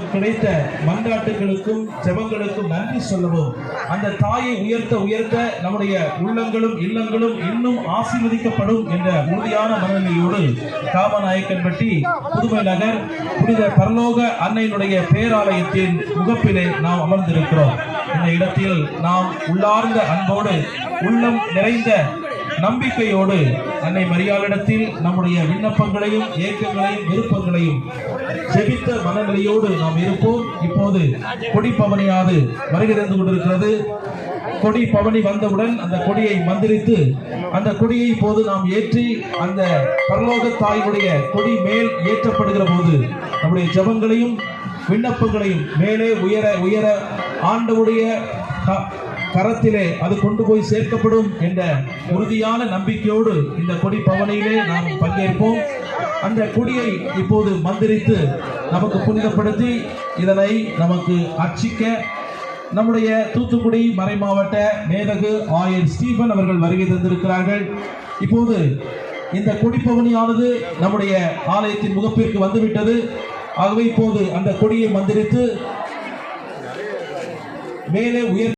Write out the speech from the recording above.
கிடைத்த மண்டாட்டுகளுக்கும் ஜபங்களுக்கும் நன்றி சொல்லவும். அந்த தாயை உயர்த்த உயர்த்த நம்முடைய உள்ளங்களும் இல்லங்களும் இன்னும் ஆசீர்வதிக்கப்படும் என்ற உறுதியான மனநிலையோடு காமநாயக்கன்பட்டி புதுமை நகர் புனித பரலோக அன்னையினுடைய பேராலயத்தின் முகப்பிலே நாம் அமர்ந்திருக்கிறோம். இந்த இடத்தில் நாம் உள்ளார்ந்த அன்போடு உள்ளம் நிறைந்த நம்பிக்கையோடு அன்னை மரியாளிடத்தில் நம்முடைய விண்ணப்பங்களையும் ஏக்கங்களையும் விருப்பங்களையும் செபித்த மனநிலையோடு நாம் இருப்போம். இப்போது கொடி பவனியாது வருகிறந்து கொண்டிருக்கிறது. கொடி பவனி வந்தவுடன் அந்த கொடியை மந்திரித்து அந்த கொடியை போது நாம் ஏற்றி அந்த பரலோக தாயினுடைய கொடி மேல் ஏற்றப்படுகிற போது நம்முடைய ஜெபங்களையும் விண்ணப்பங்களையும் மேலே உயர உயர ஆண்டவுடைய க- கரத்திலே அது கொண்டு போய் சேர்க்கப்படும் என்ற உறுதியான நம்பிக்கையோடு இந்த கொடி பவனையிலே நாம் பங்கேற்போம். அந்த கொடியை இப்போது மந்திரித்து நமக்கு புனிதப்படுத்தி இதனை நமக்கு அர்ச்சிக்க நம்முடைய தூத்துக்குடி மறை மாவட்ட மேதகு ஆயர் ஸ்டீபன் அவர்கள் வருகை தந்திருக்கிறார்கள். இப்போது இந்த கொடிப்பவனியானது நம்முடைய ஆலயத்தின் முகப்பிற்கு வந்துவிட்டது. ஆகவே இப்போது அந்த கொடியை மந்திரித்து மேலே உயர்